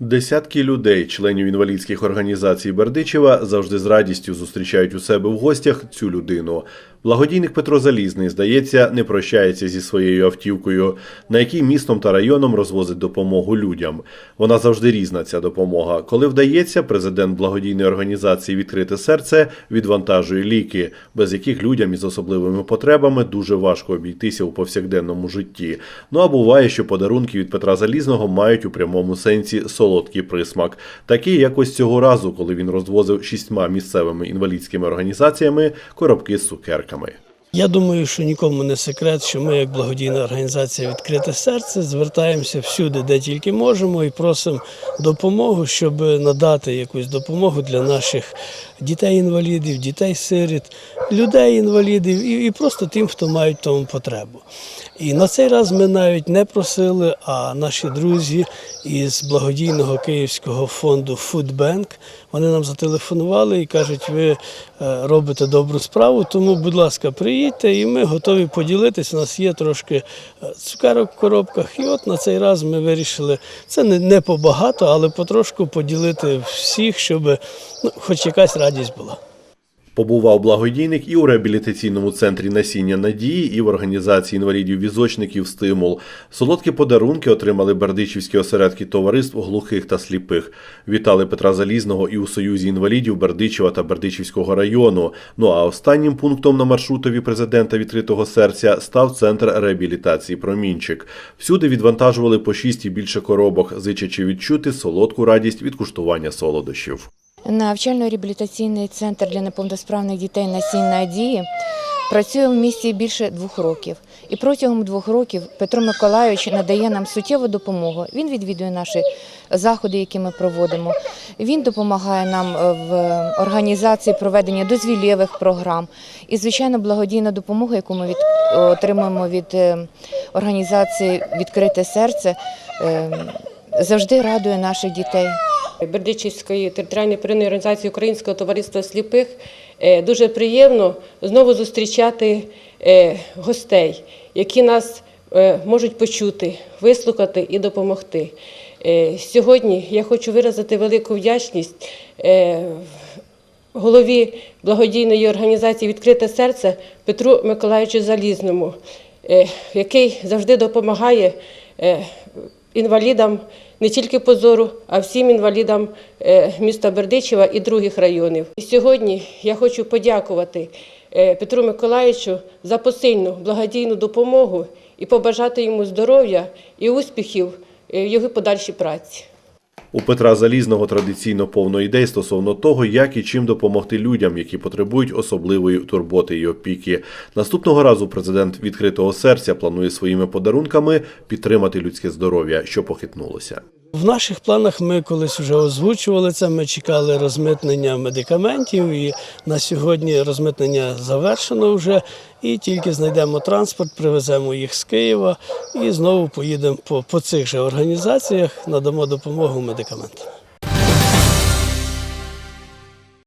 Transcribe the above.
Десятки людей, членів інвалідських організацій Бердичева, завжди з радістю зустрічають у себе в гостях цю людину. Благодійник Петро Залізний, здається, не прощається зі своєю автівкою, на якій містом та районом розвозить допомогу людям. Вона завжди різна, ця допомога. Коли вдається, президент благодійної організації Відкрите серце відвантажує ліки, без яких людям із особливими потребами дуже важко обійтися у повсякденному житті. Ну а буває, що подарунки від Петра Залізного мають у прямому сенсі солодкий присмак, такий як ось цього разу, коли він розвозив шістьма місцевими інвалідськими організаціями коробки з цукерками. kan man ju. Я думаю, що нікому не секрет, що ми, як благодійна організація Відкрите серце, звертаємося всюди, де тільки можемо, і просимо допомогу, щоб надати якусь допомогу для наших дітей-інвалідів, дітей-сиріт, людей-інвалідів і, і просто тим, хто мають тому потребу. І на цей раз ми навіть не просили, а наші друзі із благодійного київського фонду Foodbank, вони нам зателефонували і кажуть, ви е, робите добру справу, тому, будь ласка, приїдьте, і ми готові поділитися. У нас є трошки е, цукерок в коробках. І от на цей раз ми вирішили це не побагато, але потрошку поділити всіх, щоб ну, хоч якась радість була. Побував благодійник і у реабілітаційному центрі насіння надії, і в організації інвалідів-візочників Стимул. Солодкі подарунки отримали бердичівські осередки товариств глухих та сліпих. Вітали Петра Залізного і у Союзі інвалідів Бердичева та Бердичівського району. Ну а останнім пунктом на маршрутові президента відкритого серця став центр реабілітації Промінчик. Всюди відвантажували по шість і більше коробок, зичачи відчути солодку радість від куштування солодощів. Навчально-реабілітаційний центр для неповносправних дітей «Насінь надії працює в місті більше двох років. І протягом двох років Петро Миколайович надає нам суттєву допомогу. Він відвідує наші заходи, які ми проводимо. Він допомагає нам е, в організації проведення дозвілєвих програм. І, звичайно, благодійна допомога, яку ми від, отримуємо від е, організації Відкрите серце, е, завжди радує наших дітей. Бердичівської територіальної первинної організації Українського товариства сліпих Е, дуже приємно знову зустрічати е, гостей, які нас е, можуть почути, вислухати і допомогти. Сьогодні я хочу виразити велику вдячність голові благодійної організації Відкрите серце Петру Миколаївичу Залізному, який завжди допомагає інвалідам не тільки по зору, а всім інвалідам е, міста Бердичева і других районів. І сьогодні я хочу подякувати е, Петру Миколаївичу за посильну благодійну допомогу і побажати йому здоров'я і успіхів е, в його подальшій праці. У Петра Залізного традиційно повно ідей стосовно того, як і чим допомогти людям, які потребують особливої турботи і опіки. Наступного разу президент відкритого серця планує своїми подарунками підтримати людське здоров'я, що похитнулося. В наших планах ми колись вже озвучували це. Ми чекали розмитнення медикаментів, і на сьогодні розмитнення завершено вже. І тільки знайдемо транспорт, привеземо їх з Києва і знову поїдемо по, по цих же організаціях, надамо допомогу медикаментам.